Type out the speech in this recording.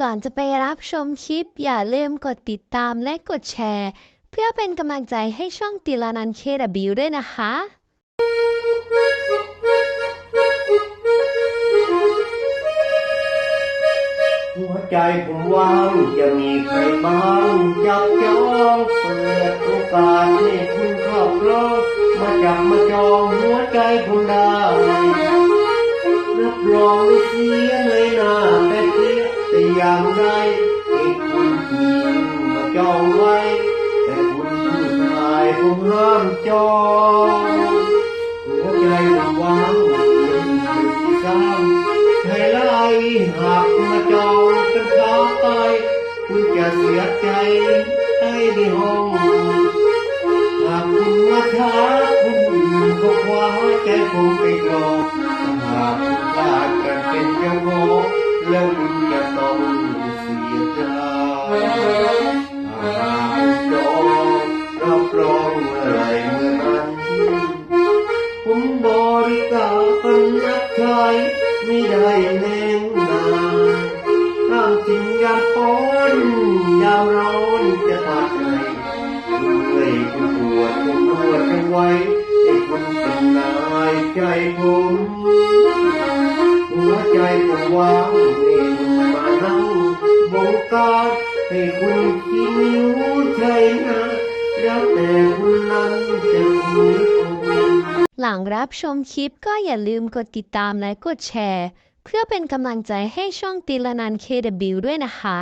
ก่อนจะไปรับชมคลิป อย่าลืมกดติดตามและกดแชร์ เพื่อเป็นกำลังใจให้ช่องติลานันเคดบิวด้วยนะคะ หัวใจผมว่างจะมีใครบ้างจับจองเปิดโอกาสให้คุณครอบครองมาจับมาจองหัวใจผมได้รับรองไม่เสีย แต่อย่างใดให้คุณผู้หญิงมาจองไว้ แต่คุณผู้ชายผมห้ามจองหัวใจผมว่างเป็นจุดที่สางให้ไล่หากมาจองกันข้าไปคุณจะเสียใจให้ในห้องหากคุณมาท้าคนอื่นก็คว้าใจผมไปกรองหากคุณพลาดกันเป็นเจ้าของ แล้วคุณจะต้องเสียใจหากจองรับรองเมื่อไรเมื่อนั้น ผมบริการคนนักชายไม่ได้แน่งนานตามจริงยามป้อนยามร้อนจะตัดไหนคุณเมื่อยคุณปวดผมนวดให้ไว้ให้คุณเป็นนายใจผมหัวใจผม วางเองมานั่งบงการให้คุณคิดนิ้ใจนะแล้วแต่คุณนั้นจะคุยหลังรับชมคลิปก็อย่าลืมกดติดตามและกดแชร์ เพื่อเป็นกำลังใจให้ช่องตีละนันเคดบิวด้วยนะคะ